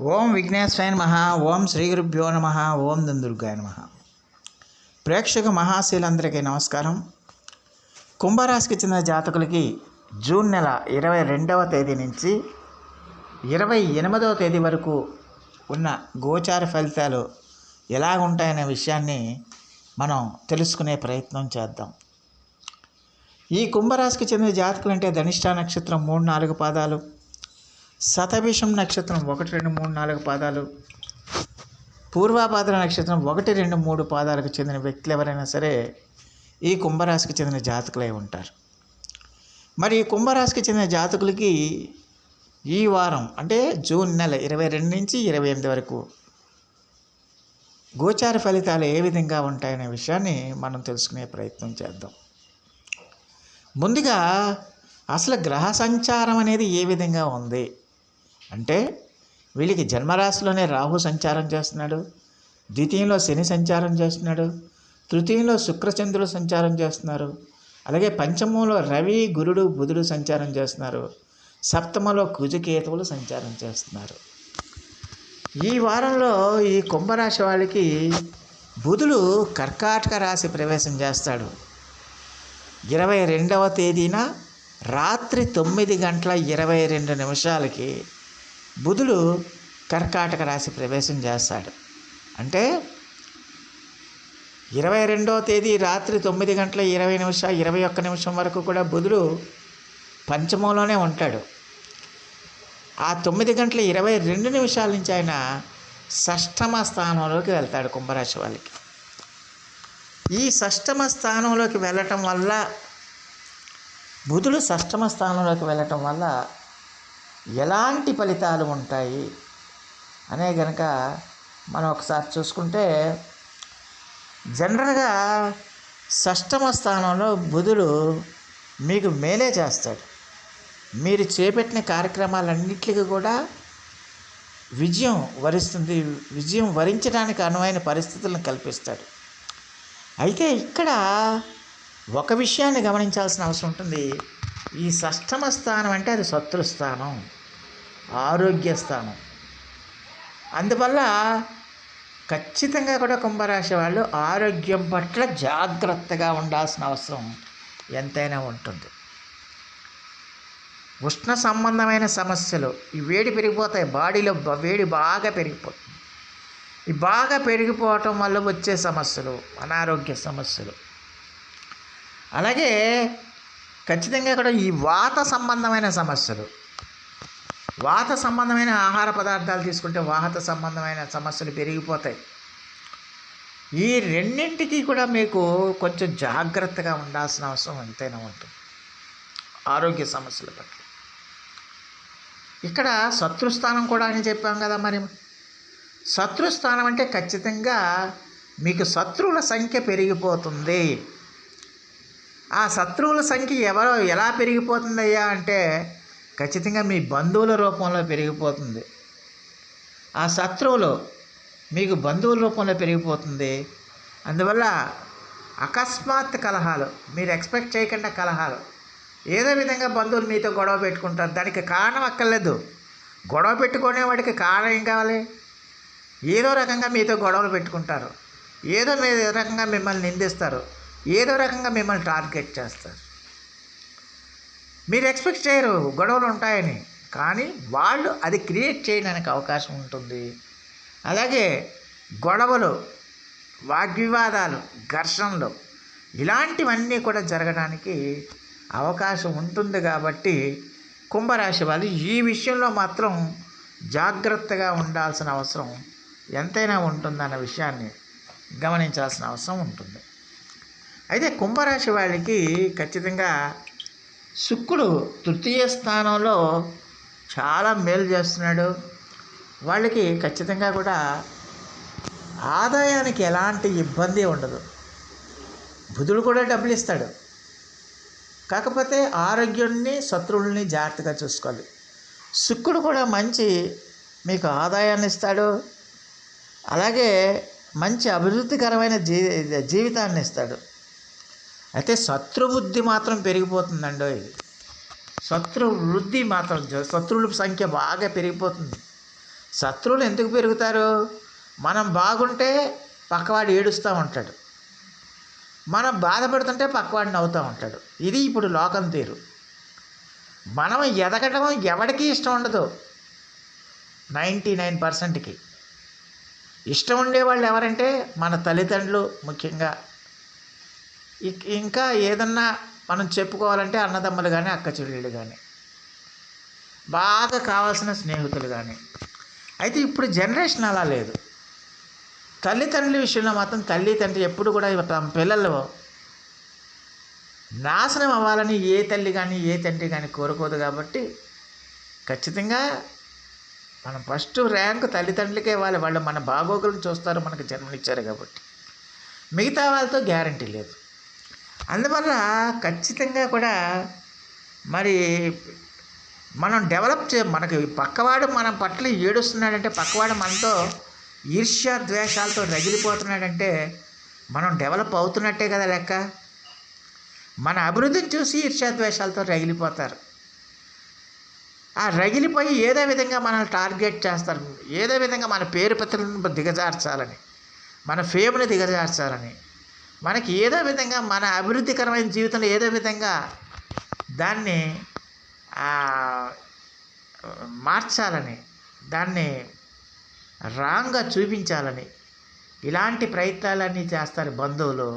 ఓం విఘ్నేశ్వరాయ నమ ఓం శ్రీ గురుభ్యో నమ ఓం దుర్గాయ నమ. ప్రేక్షక మహాశీలందరికీ నమస్కారం. కుంభరాశికి చెందిన జాతకులకి జూన్ నెల ఇరవై రెండవ తేదీ నుంచి ఇరవై ఎనిమిదవ తేదీ వరకు ఉన్న గోచార ఫలితాలు ఎలా ఉంటాయనే విషయాన్ని మనం తెలుసుకునే ప్రయత్నం చేద్దాం. ఈ కుంభరాశికి చెందిన జాతకులు అంటే ధనిష్ట నక్షత్రం మూడు నాలుగు పాదాలు శతభిషం నక్షత్రం ఒకటి రెండు మూడు నాలుగు పాదాలు. పూర్వాపాద్ర నక్షత్రం ఒకటి రెండు మూడు పాదాలకు చెందిన వ్యక్తులు ఎవరైనా సరే ఈ కుంభరాశికి చెందిన జాతకులై ఉంటారు. మరి ఈ కుంభరాశికి చెందిన జాతకులకి ఈ వారం అంటే జూన్ నెల ఇరవై రెండు నుంచి ఇరవై ఎనిమిది వరకు గోచార ఫలితాలు ఏ విధంగా ఉంటాయనే విషయాన్ని మనం తెలుసుకునే ప్రయత్నం చేద్దాం. ముందుగా అసలు గ్రహ సంచారం అనేది ఏ విధంగా ఉంది? అంటే వీళ్ళకి జన్మరాశిలోనే రాహు సంచారం చేస్తున్నాడు ద్వితీయంలో శని సంచారం చేస్తున్నాడు తృతీయంలో శుక్రచంద్రులు సంచారం చేస్తున్నారు అలాగే పంచమంలో రవి గురుడు బుధుడు సంచారం చేస్తున్నారు సప్తమలో కుజకేతువులు సంచారం చేస్తున్నారు. ఈ వారంలో ఈ కుంభరాశి వాళ్ళకి బుధుడు కర్కాటక రాశి ప్రవేశం చేస్తాడు. ఇరవై రెండవ తేదీన రాత్రి తొమ్మిది గంటల ఇరవై రెండు నిమిషాలకి బుధుడు కర్కాటక రాశి ప్రవేశం చేస్తాడు. అంటే ఇరవై రెండవ తేదీ రాత్రి తొమ్మిది గంటల ఇరవై నిమిషాలు ఇరవై ఒక్క నిమిషం వరకు కూడా బుధుడు పంచమంలోనే ఉంటాడు. ఆ తొమ్మిది గంటల ఇరవై రెండు నిమిషాల నుంచి ఆయన షష్టమ స్థానంలోకి వెళ్తాడు కుంభరాశి వాళ్ళకి. ఈ షష్టమ స్థానంలోకి వెళ్ళటం వల్ల బుధుడు షష్టమ స్థానంలోకి వెళ్ళటం వల్ల ఎలాంటి ఫలితాలు ఉంటాయి అనే గనక మనం ఒకసారి చూసుకుంటే జనరల్గా షష్టమ స్థానంలో బుధుడు మీకు మేలే చేస్తాడు. మీరు చేపట్టిన కార్యక్రమాలన్నింటికి కూడా విజయం వరిస్తుంది విజయం వరించడానికి అనువైన పరిస్థితులను కల్పిస్తాడు. అయితే ఇక్కడ ఒక విషయాన్ని గమనించాల్సిన అవసరం ఉంటుంది. ఈ షష్టమ స్థానం అంటే అది శత్రుస్థానం ఆరోగ్య స్థానం. అందువల్ల ఖచ్చితంగా కూడా కుంభరాశి వాళ్ళు ఆరోగ్యం పట్ల జాగ్రత్తగా ఉండాల్సిన అవసరం ఎంతైనా ఉంటుంది. ఉష్ణ సంబంధమైన సమస్యలు ఈ వేడి పెరిగిపోతాయి బాడీలో వేడి బాగా పెరిగిపోతుంది. ఈ బాగా పెరిగిపోవటం వల్ల వచ్చే సమస్యలు అనారోగ్య సమస్యలు. అలాగే ఖచ్చితంగా ఇక్కడ ఈ వాత సంబంధమైన సమస్యలు. వాత సంబంధమైన ఆహార పదార్థాలు తీసుకుంటే వాత సంబంధమైన సమస్యలు పెరిగిపోతాయి. ఈ రెండింటికి కూడా మీకు కొంచెం జాగ్రత్తగా ఉండాల్సిన అవసరం ఎంతైనా ఉంటుంది. ఆరోగ్య సమస్యల పట్ల. ఇక్కడ శత్రుస్థానం కూడా అని చెప్పాం కదా మరి. శత్రుస్థానం అంటే ఖచ్చితంగా మీకు శత్రువుల సంఖ్య పెరిగిపోతుంది. ఆ శత్రువుల సంఖ్య ఎవరో ఎలా పెరిగిపోతుందయ్యా అంటే ఖచ్చితంగా మీ బంధువుల రూపంలో పెరిగిపోతుంది. ఆ శత్రువులు మీకు బంధువుల రూపంలో పెరిగిపోతుంది. అందువల్ల అకస్మాత్ కలహాలు మీరు ఎక్స్పెక్ట్ చేయకుండా కలహాలు. ఏదో విధంగా బంధువులు మీతో గొడవ పెట్టుకుంటారు. దానికి కారణం అక్కర్లేదు. గొడవ పెట్టుకునే వాడికి కారణం ఏం కావాలి? ఏదో రకంగా మీతో గొడవలు పెట్టుకుంటారు. ఏదో మీ రకంగా మిమ్మల్ని నిందిస్తారు. ఏదో రకంగా మిమ్మల్ని టార్గెట్ చేస్తారు. మీరు ఎక్స్పెక్ట్ చేయరు గొడవలు ఉంటాయని కానీ వాళ్ళు అది క్రియేట్ చేయడానికి అవకాశం ఉంటుంది. అలాగే గొడవలు వాగ్వివాదాలు ఘర్షణలు ఇలాంటివన్నీ కూడా జరగడానికి అవకాశం ఉంటుంది కాబట్టి కుంభరాశి వాళ్ళు ఈ విషయంలో మాత్రం జాగ్రత్తగా ఉండాల్సిన అవసరం ఎంతైనా ఉంటుందన్న విషయాన్ని గమనించాల్సిన అవసరం ఉంటుంది. అయితే కుంభరాశి వాళ్ళకి ఖచ్చితంగా శుక్రుడు తృతీయ స్థానంలో చాలా మేలు చేస్తున్నాడు. వాళ్ళకి ఖచ్చితంగా కూడా ఆదాయానికి ఎలాంటి ఇబ్బంది ఉండదు. బుధుడు కూడా డబ్బులు ఇస్తాడు. కాకపోతే ఆరోగ్యాన్ని శత్రువుల్ని జాగ్రత్తగా చూసుకోవాలి. శుక్రుడు కూడా మంచి మీకు ఆదాయాన్ని ఇస్తాడు. అలాగే మంచి అభివృద్ధికరమైన జీ జీవితాన్ని ఇస్తాడు. అయితే శత్రుబుద్ధి మాత్రం పెరిగిపోతుందండి శత్రు వృద్ధి మాత్రం శత్రువుల సంఖ్య బాగా పెరిగిపోతుంది. శత్రువులు ఎందుకు పెరుగుతారు? మనం బాగుంటే పక్కవాడు ఏడుస్తూ ఉంటాడు. మనం బాధపడుతుంటే పక్కవాడు నవ్వుతూ ఉంటాడు. ఇది ఇప్పుడు లోకం తీరు. మనం ఎదగటం ఎవరికి ఇష్టం ఉండదు. నైంటీ నైన్ పర్సెంట్కి. ఇష్టం ఉండేవాళ్ళు ఎవరంటే మన తల్లిదండ్రులు ముఖ్యంగా. ఇక్- ఇంకా ఏదన్నా మనం చెప్పుకోవాలంటే అన్నదమ్ములు కానీ అక్క చెల్లెళ్ళు కానీ బాగా కావాల్సిన స్నేహితులు కానీ అయితే ఇప్పుడు జనరేషన్ అలా లేదు. తల్లిదండ్రుల విషయంలో మాత్రం తల్లి తండ్రి ఎప్పుడు కూడా తమ పిల్లలు నాశనం అవ్వాలని ఏ తల్లి కానీ ఏ తండ్రి కానీ కోరుకోదు కాబట్టి ఖచ్చితంగా మనం ఫస్ట్ ర్యాంక్ తల్లిదండ్రులకే ఇవ్వాలి. వాళ్ళు మన బాగోగులను చూస్తారు మనకు జన్మనిచ్చారు కాబట్టి. మిగతా వాళ్ళతో గ్యారంటీ లేదు. అందువల్ల ఖచ్చితంగా కూడా మరి మనం డెవలప్ చే మనకి పక్కవాడు మన పట్ల ఏడుస్తున్నాడంటే పక్కవాడు మనతో ఈర్ష్యా ద్వేషాలతో రగిలిపోతున్నాడంటే మనం డెవలప్ అవుతున్నట్టే కదా లెక్క. మన అభివృద్ధిని చూసి ఈర్ష్య ద్వేషాలతో రగిలిపోతారు. ఆ రగిలిపోయి ఏదో విధంగా మనల్ని టార్గెట్ చేస్తారు. ఏదో విధంగా మన పేరు పత్రులను దిగజార్చాలని మన ఫేమ్ని దిగజార్చాలని మనకి ఏదో విధంగా మన అభివృద్ధికరమైన జీవితంలో ఏదో విధంగా దాన్ని మార్చాలని దాన్ని రాంగ్గా చూపించాలని ఇలాంటి ప్రయత్నాలన్నీ చేస్తారు బంధువులు.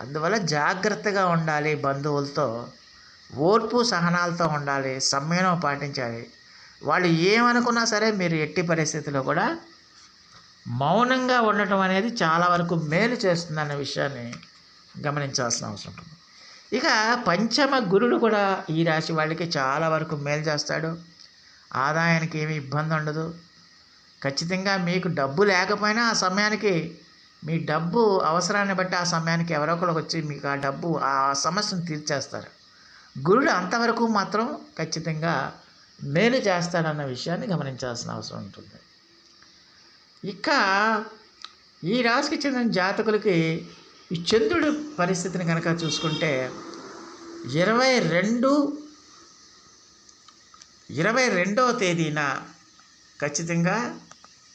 అందువల్ల జాగ్రత్తగా ఉండాలి బంధువులతో ఓర్పు సహనాలతో ఉండాలి సమ్మేనం పాటించాలి. వాళ్ళు ఏమనుకున్నా సరే మీరు ఎట్టి పరిస్థితుల్లో కూడా మౌనంగా ఉండటం అనేది చాలా వరకు మేలు చేస్తుందన్న విషయాన్ని గమనించాల్సిన అవసరం ఉంటుంది. ఇక పంచమ గురుడు కూడా ఈ రాశి వాళ్ళకి చాలా వరకు మేలు చేస్తాడు. ఆదాయానికి ఏమీ ఇబ్బంది ఉండదు. ఖచ్చితంగా మీకు డబ్బు లేకపోయినా ఆ సమయానికి మీ డబ్బు అవసరాన్ని బట్టి ఆ సమయానికి ఎవరో ఒకరు వచ్చి మీకు ఆ డబ్బు ఆ సమస్యను తీర్చేస్తారు. గురుడు అంతవరకు మాత్రం ఖచ్చితంగా మేలు చేస్తాడన్న విషయాన్ని గమనించాల్సిన అవసరం ఉంటుంది. ఇక ఈ రాశికి చెందిన జాతకులకి ఈ చంద్రుడి పరిస్థితిని కనుక చూసుకుంటే ఇరవై రెండు ఇరవై రెండవ తేదీన ఖచ్చితంగా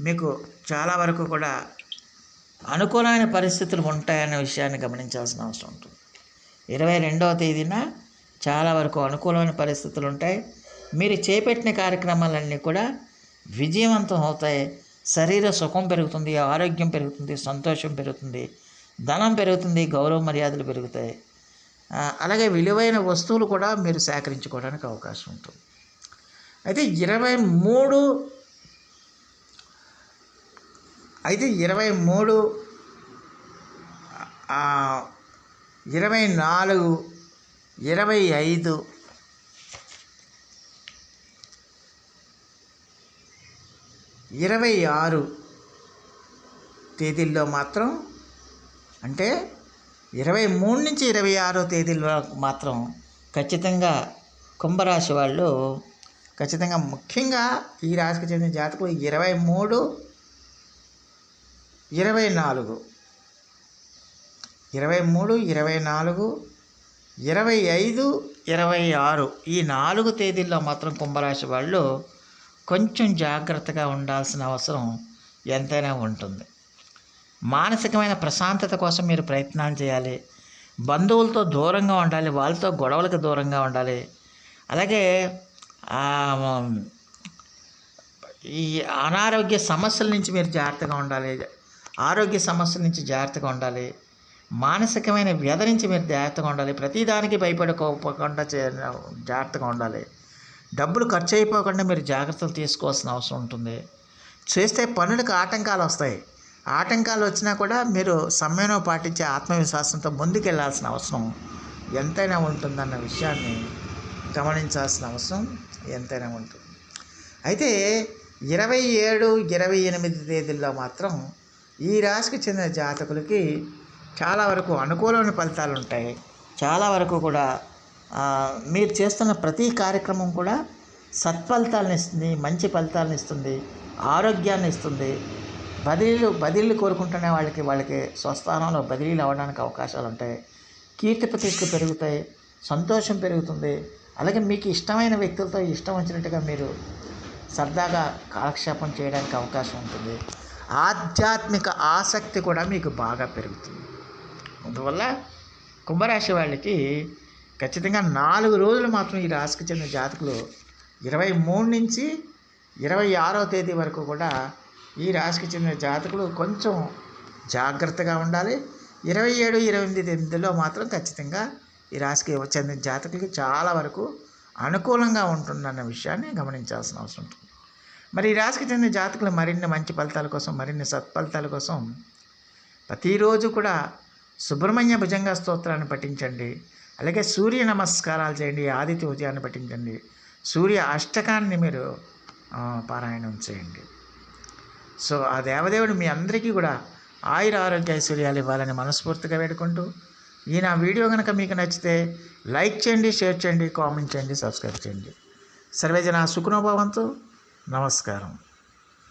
మీకు చాలా వరకు కూడా అనుకూలమైన పరిస్థితులు ఉంటాయన్న విషయాన్ని గమనించాల్సిన అవసరం ఉంటుంది. ఇరవై రెండవ తేదీన చాలా వరకు అనుకూలమైన పరిస్థితులు ఉంటాయి. మీరు చేపట్టిన కార్యక్రమాలన్నీ కూడా విజయవంతం అవుతాయి. శరీర సుఖం పెరుగుతుంది ఆరోగ్యం పెరుగుతుంది సంతోషం పెరుగుతుంది ధనం పెరుగుతుంది గౌరవ మర్యాదలు పెరుగుతాయి. అలాగే విలువైన వస్తువులు కూడా మీరు సేకరించుకోవడానికి అవకాశం ఉంటుంది. అయితే ఇరవై మూడు అయితే ఇరవై మూడు ఇరవై నాలుగు ఇరవై ఐదు ఇరవై ఆరు తేదీల్లో మాత్రం అంటే ఇరవై మూడు నుంచి ఇరవై ఆరో తేదీల్లో మాత్రం ఖచ్చితంగా కుంభరాశి వాళ్ళు ఖచ్చితంగా ముఖ్యంగా ఈ రాశికి చెందిన జాతకులు ఇరవై మూడు ఇరవై నాలుగు ఇరవై మూడు ఇరవై నాలుగు ఇరవై ఐదు ఇరవై ఆరు ఈ నాలుగు తేదీల్లో మాత్రం కుంభరాశి వాళ్ళు కొంచెం జాగ్రత్తగా ఉండాల్సిన అవసరం ఎంతైనా ఉంటుంది. మానసికమైన ప్రశాంతత కోసం మీరు ప్రయత్నాలు చేయాలి. బంధువులతో దూరంగా ఉండాలి వాళ్ళతో గొడవలకు దూరంగా ఉండాలి. అలాగే ఈ అనారోగ్య సమస్యల నుంచి మీరు జాగ్రత్తగా ఉండాలి. ఆరోగ్య సమస్యల నుంచి జాగ్రత్తగా ఉండాలి. మానసికమైన వ్యధ నుంచి మీరు జాగ్రత్తగా ఉండాలి. ప్రతిదానికి భయపడుకోకుండా చే జాగ్రత్తగా ఉండాలి. డబ్బులు ఖర్చు అయిపోకుండా మీరు జాగ్రత్తలు తీసుకోవాల్సిన అవసరం ఉంటుంది. చేస్తే పనులకు ఆటంకాలు వస్తాయి. ఆటంకాలు వచ్చినా కూడా మీరు సమయంలో పాటించే ఆత్మవిశ్వాసంతో ముందుకెళ్ళాల్సిన అవసరం ఎంతైనా ఉంటుందన్న విషయాన్ని గమనించాల్సిన అవసరం ఎంతైనా ఉంటుంది. అయితే ఇరవై ఏడు ఇరవై ఎనిమిది తేదీల్లో మాత్రం ఈ రాశికి చెందిన జాతకులకి చాలా వరకు అనుకూలమైన ఫలితాలు ఉంటాయి చాలా వరకు కూడా మీరు చేస్తున్న ప్రతి కార్యక్రమం కూడా సత్ఫలితాలను ఇస్తుంది మంచి ఫలితాలను ఇస్తుంది ఆరోగ్యాన్ని ఇస్తుంది. బదిలీలు బదిలీలు కోరుకుంటున్న వాళ్ళకి వాళ్ళకి స్వస్థానంలో బదిలీలు అవ్వడానికి అవకాశాలు ఉంటాయి. కీర్తి ప్రతిష్టలు పెరుగుతాయి సంతోషం పెరుగుతుంది. అలాగే మీకు ఇష్టమైన వ్యక్తులతో ఇష్టం వచ్చినట్టుగా మీరు సరదాగా కాలక్షేపం చేయడానికి అవకాశం ఉంటుంది. ఆధ్యాత్మిక ఆసక్తి కూడా మీకు బాగా పెరుగుతుంది. అందువల్ల కుంభరాశి వాళ్ళకి ఖచ్చితంగా నాలుగు రోజులు మాత్రం ఈ రాశికి చెందిన జాతకులు ఇరవై మూడు నుంచి ఇరవై ఆరో తేదీ వరకు కూడా ఈ రాశికి చెందిన జాతకులు కొంచెం జాగ్రత్తగా ఉండాలి. ఇరవై ఏడు ఇరవై ఎనిమిది తేదీలో మాత్రం ఖచ్చితంగా ఈ రాశికి చెందిన జాతకులకి చాలా వరకు అనుకూలంగా ఉంటుందన్న విషయాన్ని గమనించాల్సిన అవసరం ఉంటుంది. మరి ఈ రాశికి చెందిన జాతకులు మరిన్ని మంచి ఫలితాల కోసం మరిన్ని సత్ఫలితాల కోసం ప్రతిరోజు కూడా సుబ్రహ్మణ్య భుజంగ స్తోత్రాన్ని పఠించండి. అలాగే సూర్య నమస్కారాలు చేయండి ఆదిత్య ఉదయాన్ని పఠించండి. సూర్య అష్టకాన్ని మీరు పారాయణం చేయండి. సో ఆ దేవదేవుడు మీ అందరికీ కూడా ఆయుర ఆరోగ్య ఐశ్వర్యాలు ఇవ్వాలని మనస్ఫూర్తిగా వేడుకుంటూ ఈ నా వీడియో కనుక మీకు నచ్చితే లైక్ చేయండి షేర్ చేయండి కామెంట్ చేయండి సబ్స్క్రైబ్ చేయండి. సర్వేజన సుఖనోభవంతో నమస్కారం.